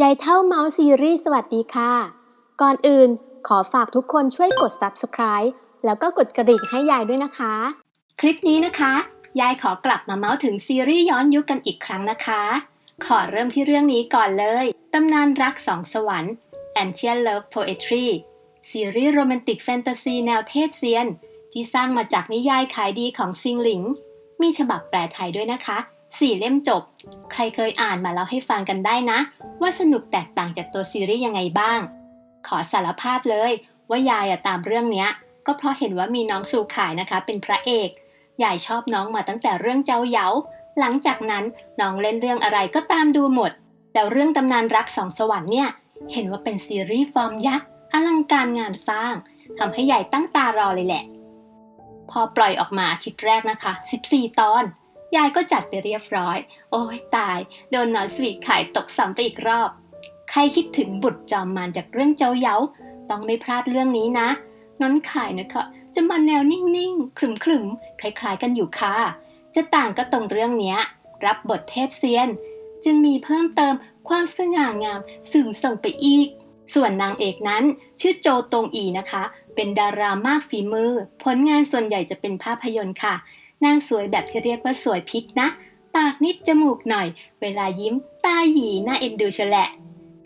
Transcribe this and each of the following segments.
ยายเท่าเมาส์ซีรีส์สวัสดีค่ะ ก่อนอื่นขอฝากทุกคนช่วยกด subscribe แล้วก็กดกระดิ่งให้ยายด้วยนะคะ คลิปนี้นะคะ ยายขอกลับมาเมาส์ถึงซีรีส์ย้อนยุคกันอีกครั้งนะคะ ขอเริ่มที่เรื่องนี้ก่อนเลยตำนานรักสองสวรรค์ Ancient Love Poetry ซีรีส์โรแมนติกแฟนตาซีแนวเทพเซียน ที่สร้างมาจากนิยายขายดีของซิงหลิง มีฉบับแปลไทยด้วยนะคะ สี่เล่มจบ ใครเคยอ่านมาแล้วให้ฟังกันได้นะ ว่าสนุกแตกต่างจากตัวซีรีส์ยังไงบ้าง ขอสารภาพเลย ว่ายายอะตามเรื่องเนี้ย ก็เพราะเห็นว่ามีน้องสูขายนะคะ เป็นพระเอก ยายชอบน้องมาตั้งแต่เรื่องเจ้าเยา หลังจากนั้นน้องเล่นเรื่องอะไรก็ตามดูหมดแล้วเรื่องตำนานรักสองสวรรค์เนี่ย เห็นว่าเป็นซีรีส์ฟอร์มยักษ์อลังการงานสร้างทำให้ยายตั้งตารอเลยแหละ พอปล่อยออกมาอาทิตย์แรกนะคะ 14 ตอน ยายก็จัดไปเรียบร้อย โอ้ยตาย โดนนอนสวีทขายตกซ้ำไปอีกรอบ ใครคิดถึงบุตรจอมมารจากเรื่องเจ้าเย้า ต้องไม่พลาดเรื่องนี้นะน้อนขายนะคะ จะมาแนวนิ่งๆขรึมๆ คล้ายๆกันอยู่ค่ะ จะต่างก็ตรงเรื่องนี้รับบทเทพเซียน จึงมีเพิ่มเติมความสง่างามสื่งส่งไปอีก ส่วนนางเอกนั้น ชื่อโจตงอีนะคะ เป็นดารามากฝีมือ ผลงานส่วนใหญ่จะเป็นภาพยนตร์ค่ะ นางสวยแบบที่เรียกว่าสวยพิษนะ ปากนิดจมูกหน่อย เวลายิ้มตาหยีหน่าเอ็นดูเชยวแหละ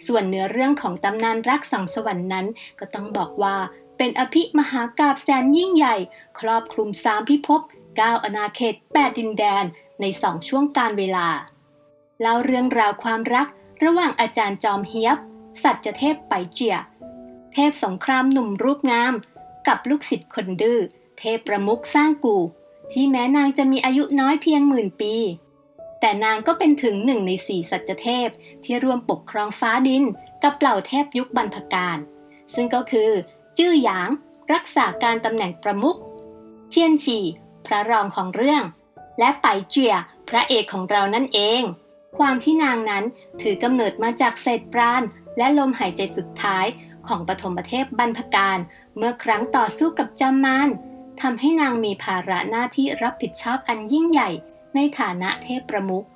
ส่วนเนื้อเรื่องของตำนานรักสองสวรรค์นั้น ก็ต้องบอกว่าเป็นอภิมหากาบแสนยิ่งใหญ่ ครอบคลุมสามพิภพเก้าอาณาเขตแปดดินแดนในสองช่วงการเวลา เล่าเรื่องราวความรักระหว่างอาจารย์จอมเฮียบ สัจเทพไปเจีย เทพสงครามหนุ่มรูปงาม กับลูกศิษย์คนดื้อ เทพประมุขสร้างกู ที่แม้นางจะมีอายุน้อยเพียงหมื่นปี แต่นางก็เป็นถึงหนึ่งในสี่สัจเทพที่ร่วมปกครองฟ้าดินกับเหล่าเทพยุคบรรพการ ซึ่งก็คือ จื้อหยาง รักษาการตำแหน่งประมุขเทียนฉีพระรองของเรื่อง และไปเจียพระเอกของเรานั่นเอง ความที่นางนั้นถือกำเนิดมาจากเศษปราณและลมหายใจสุดท้ายของปฐมเทพบรรพการ เมื่อครั้งต่อสู้กับจอมมาร ทำให้นางมีภาระหน้าที่รับผิดชอบอันยิ่งใหญ่ในฐานะเทพประมุข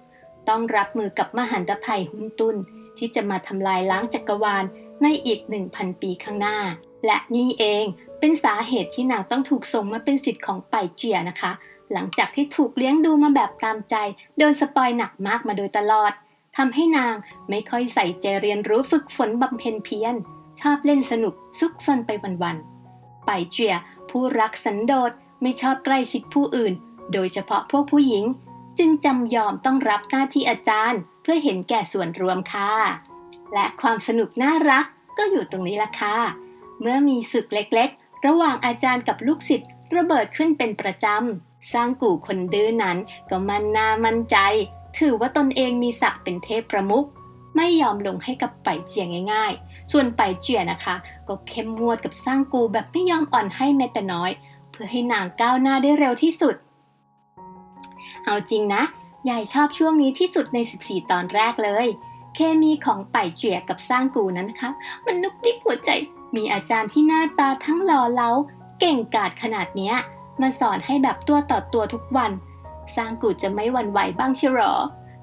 ต้องรับมือกับมหันตภัยหุนตุนที่จะมาทำลายล้างจักรวาลในอีก 1,000 ปีข้างหน้า และนี่เองเป็นสาเหตุที่นางต้องถูกส่งมาเป็นสิทธิ์ของไปเจียนะคะ หลังจากที่ถูกเลี้ยงดูมาแบบตามใจ โดนสปอยหนักมากมาโดยตลอดทำให้นางไม่ค่อยใส่ใจเรียนรู้ฝึกฝนบำเพ็ญเพียรชอบเล่นสนุกซุกซนไปวันๆไปเจีย ผู้รักสันโดษไม่ชอบใกล้ชิดผู้อื่น โดยเฉพาะพวกผู้หญิง จึงจำยอมต้องรับหน้าที่อาจารย์ เพื่อเห็นแก่ส่วนรวมค่ะ และความสนุกน่ารักก็อยู่ตรงนี้ละค่ะ เมื่อมีศึกเล็กๆ ระหว่างอาจารย์กับลูกศิษย์ระเบิดขึ้นเป็นประจำ สร้างกู่คนดื้อนั้นก็มันนามั่นใจ ถือว่าตนเองมีศักดิ์เป็นเทพประมุข ไม่ยอมลงให้กับไปเจียง่ายๆ ส่วนไปเจียนะคะ ก็เข้มงวดกับสร้างกูแบบไม่ยอมอ่อนให้แม้แต่น้อย เพื่อให้นางก้าวหน้าได้เร็วที่สุด เอาจริงนะยายชอบช่วงนี้ที่สุดใน 14 ตอนแรกเลย เคมีของไปเจียกับสร้างกูนั้นนะคะ มันนุกดิบหัวใจ มีอาจารย์ที่หน้าตาทั้งหล่อเหลาเก่งกาจขนาดเนี้ยมาสอนให้แบบตัวต่อตัวทุกวัน สร้างกูจะไม่หวั่นไหวบ้างเชียวหรอ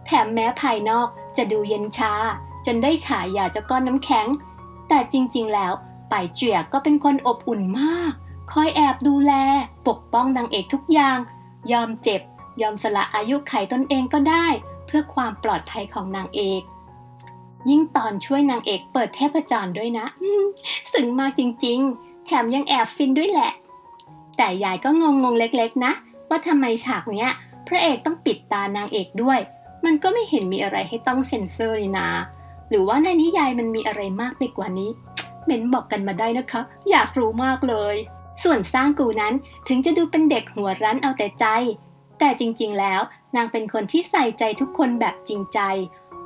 แถมแม้ภายนอก จะดูเย็นชา จนได้ฉายาเจ้าก้อนน้ำแข็ง แต่จริงๆแล้วไปเจียก็เป็นคนอบอุ่นมาก คอยแอบดูแล ปกป้องนางเอกทุกอย่าง ยอมเจ็บ ยอมสละอายุไขตนเองก็ได้ เพื่อความปลอดภัยของนางเอก ยิ่งตอนช่วยนางเอกเปิดเทพจรด้วยนะอืมซึ้งมากจริงๆ แถมยังแอบฟินด้วยแหละ แต่ยายก็งงงๆเล็กๆนะ ว่าทำไมฉากเนี้ย พระเอกต้องปิดตานางเอกด้วย มันก็ไม่เห็นมีอะไรให้ต้องเซ็นเซอร์เลยนะ หรือว่าในนิยายมันมีอะไรมากไปกว่านี้ เม้นบอกกันมาได้นะคะ อยากรู้มากเลย ส่วนสร้างกูนั้นถึงจะดูเป็นเด็กหัวรั้นเอาแต่ใจ แต่จริงๆ แล้วนางเป็นคนที่ใส่ใจทุกคนแบบจริงใจ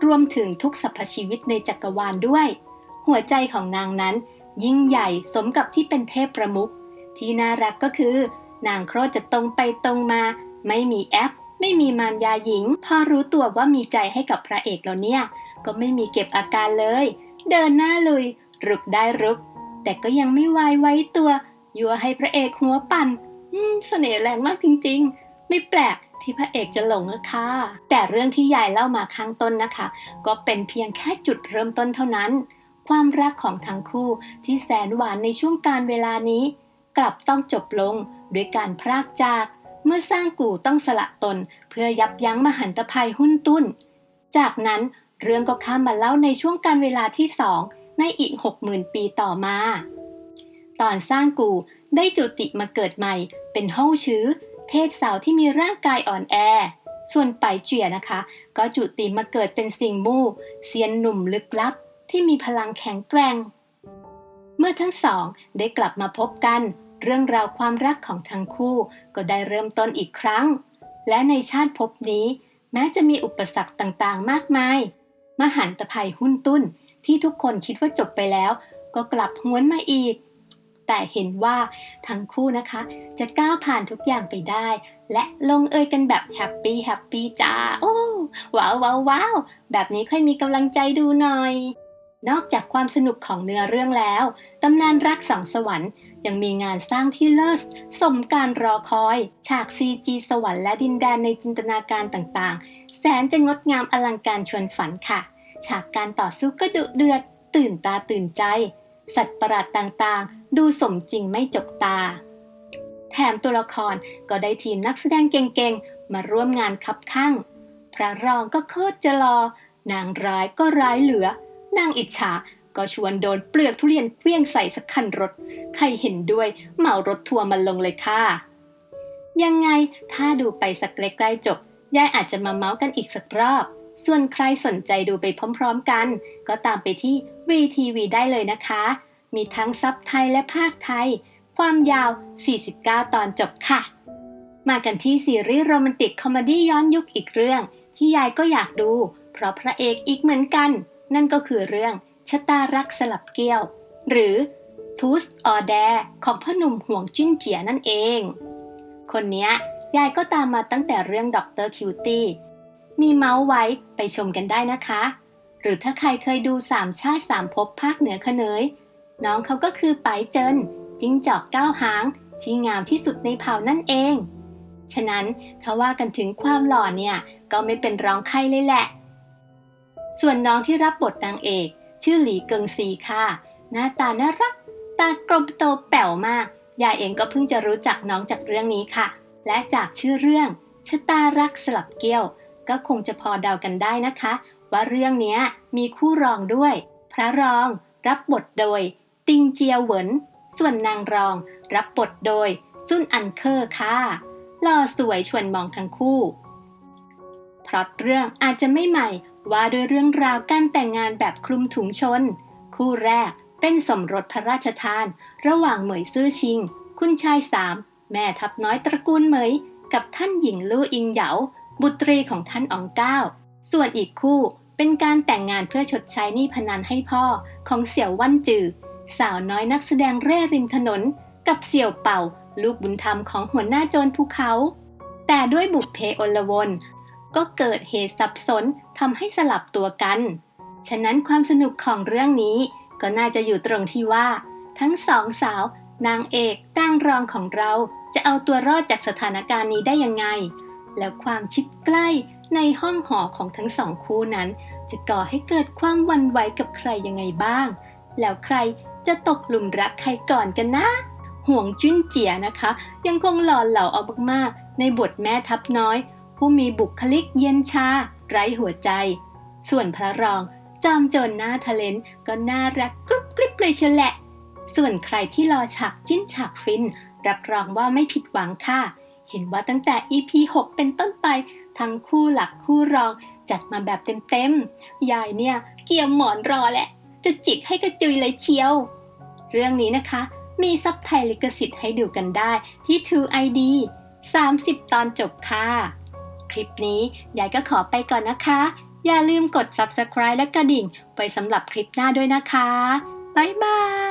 รวมถึงทุกสรรพชีวิตในจักรวาลด้วย หัวใจของนางนั้น ยิ่งใหญ่สมกับที่เป็นเทพประมุขที่น่ารักก็คือ นางโครจะตรงไปตรงมา ไม่มีแอป ไม่มีมารยาหญิง พอรู้ตัวว่ามีใจให้กับพระเอกแล้วเนี่ย ก็ไม่มีเก็บอาการเลย เดินหน้าลุย รุกได้รุก แต่ก็ยังไม่วายไว้ตัว ยั่วให้พระเอกหัวปั่นอืมเสน่ห์แรงมากจริง ๆ ไม่แปลกที่พระเอกจะหลงอะค่ะ แต่เรื่องที่ยายเล่ามาข้างต้นนะคะ ก็เป็นเพียงแค่จุดเริ่มต้นเท่านั้น ความรักของทั้งคู่ที่แสนหวานในช่วงการเวลานี้ กลับต้องจบลงด้วยการพรากจาก เมื่อสร้างกู่ต้องสละตน เพื่อยับยั้งมหันตภัยหุ้นตุ้น จากนั้นเรื่องก็ข้ามมาเล่าในช่วงการเวลาที่สองในอีก 60,000 ปีต่อมา ตอนสร้างกู่ได้จุติมาเกิดใหม่ เป็นเฮาชื้อ เทพสาวที่มีร่างกายอ่อนแอ ส่วนไปเจียนะคะ ก็จุติมาเกิดเป็นสิงมู่เซียนหนุ่มลึกลับ ที่มีพลังแข็งแกร่ง เมื่อทั้งสองได้กลับมาพบกัน เรื่องราวความรักของทั้งคู่ก็ได้เริ่มต้นอีกครั้ง และในชาติภพนี้ แม้จะมีอุปสรรคต่างๆ มากมาย มหันตภัยหุ้นตุ้นที่ทุกคนคิดว่าจบไปแล้ว ก็กลับหวนมาอีก แต่เห็นว่าทั้งคู่นะคะ จะก้าวผ่านทุกอย่างไปได้ และลงเอยกันแบบแฮปปี้แฮปปี้จ้าโอ้ว้าวว้าวว้าวแบบนี้ค่อยมีกำลังใจดูหน่อยนอกจากความสนุกของเนื้อเรื่องแล้ว ตำนานรักสองสวรรค์ ยังมีงานสร้างที่เลิศสมการรอคอย ฉาก CG สวรรค์และดินแดนในจินตนาการต่างๆ แสนจะงดงามอลังการชวนฝันค่ะ ฉากการต่อสู้ก็ดุเดือด ตื่นตาตื่นใจ สัตว์ประหลาดต่างๆ ดูสมจริงไม่จกตา แถมตัวละครก็ได้ทีมนักแสดงเก่งๆ มาร่วมงานคับข้าง พระรองก็โคตรจะรอนางร้ายก็ร้ายเหลือนางอิจฉา ก็ชวนโดนเปลือกทุเรียนเคลี้ยงใส่สักคันรถ ใครเห็นด้วยเหมารถทัวร์มาลงเลยค่ะ ยังไงถ้าดูไปสักใกล้ๆจบ ยายอาจจะมาเมาส์กันอีกสักรอบ ส่วนใครสนใจดูไปพร้อมๆกัน ก็ตามไปที่ VTV ได้เลยนะคะ มีทั้งซับไทยและภาคไทย ความยาว 49 ตอนจบค่ะ มากันที่ซีรีส์โรแมนติกคอมเมดี้ย้อนยุคอีกเรื่อง ที่ยายก็อยากดู เพราะพระเอกอีกเหมือนกัน นั่นก็คือเรื่อง ชะตารักสลับเกี้ยว หรือทูสออแดของพ่อหนุ่มห่วงจิ้นเจียนั่นเอง คนนี้ยายก็ตามมาตั้งแต่เรื่องด็อกเตอร์คิวตี้มีเมาส์ไว้ไปชมกันได้นะคะ หรือถ้าใครเคยดูสามชาติสามภพภาคเหนือเขนย น้องเขาก็คือไปเจินจิ้งจอกเก้าหาง ที่งามที่สุดในเผ่านั่นเอง ฉะนั้นถ้าว่ากันถึงความหล่อเนี่ย ก็ไม่เป็นรองใครเลยแหละ ส่วนน้องที่รับบทนางเอก ชื่อหลีเกิงซีค่ะ หน้าตาน่ารัก ตากลมโตแป๋วมาก ยายเองก็เพิ่งจะรู้จักน้องจากเรื่องนี้ค่ะ และจากชื่อเรื่องชะตารักสลับเกี้ยว ก็คงจะพอเดากันได้นะคะ ว่าเรื่องนี้มีคู่รองด้วย พระรองรับบทโดย ติงเจียวเหวินส่วนนางรองรับบทโดยซุนอันเคอร์ค่ะหล่อสวยชวนมองทั้งคู่พล็อตเรื่องอาจจะไม่ใหม่ ว่าด้วยเรื่องราวการแต่งงานแบบคลุมถุงชน คู่แรกเป็นสมรสพระราชทาน ระหว่างเหมยซื่อชิง คุณชายสามแม่ทับน้อยตระกูลเหมย กับท่านหญิงลู่อิงเหยาบุตรีของท่านอองเก้า ส่วนอีกคู่เป็นการแต่งงานเพื่อชดใช้หนี้พนันให้พ่อของเสี่ยววันจือ สาวน้อยนักแสดงเร่ริมถนน กับเสี่ยวเป่า ลูกบุญธรรมของหัวหน้าโจรภูเขา แต่ด้วยบุพเพอลวนก็เกิดเหตุสับสน ทำให้สลับตัวกัน ฉะนั้นความสนุกของเรื่องนี้ก็น่าจะอยู่ตรงที่ว่า ทั้งสองสาว นางเอกนางรองของเราจะเอาตัวรอดจากสถานการณ์นี้ได้ยังไง แล้วความชิดใกล้ในห้องหอของทั้งสองคู่นั้น จะก่อให้เกิดความวันไหวกับใครยังไงบ้าง แล้วใครจะตกหลุมรักใครก่อนกันนะห่วงจุ้นเจียนะคะ ยังคงหล่อเหลาเอามากๆในบทแม่ทัพน้อย ผู้มีบุคลิกเย็นชา ไร้หัวใจ ส่วนพระรองจอมโจรหน้าทะเลนก็น่ารักกรุบกริบเลยเชยวแหละ ส่วนใครที่รอฉากจิ้นฉากฟิน รับรองว่าไม่ผิดหวังค่ะ เห็นว่าตั้งแต่ EP 6 เป็นต้นไป ทั้งคู่หลักคู่รองจัดมาแบบเต็มๆ ยายเนี่ยเกี่ยมหมอนรอแหละ จะจิกให้กระจุยเลยเชียว เรื่องนี้นะคะ มีซับไทยลิขสิทธิ์ให้ดูกันได้ที่ True ID 30 ตอนจบค่ะ คลิปนี้ยายก็ขอไปก่อนนะคะ อย่าลืมกด subscribe และกระดิ่ง ไปสำหรับคลิปหน้าด้วยนะคะ บ๊ายบาย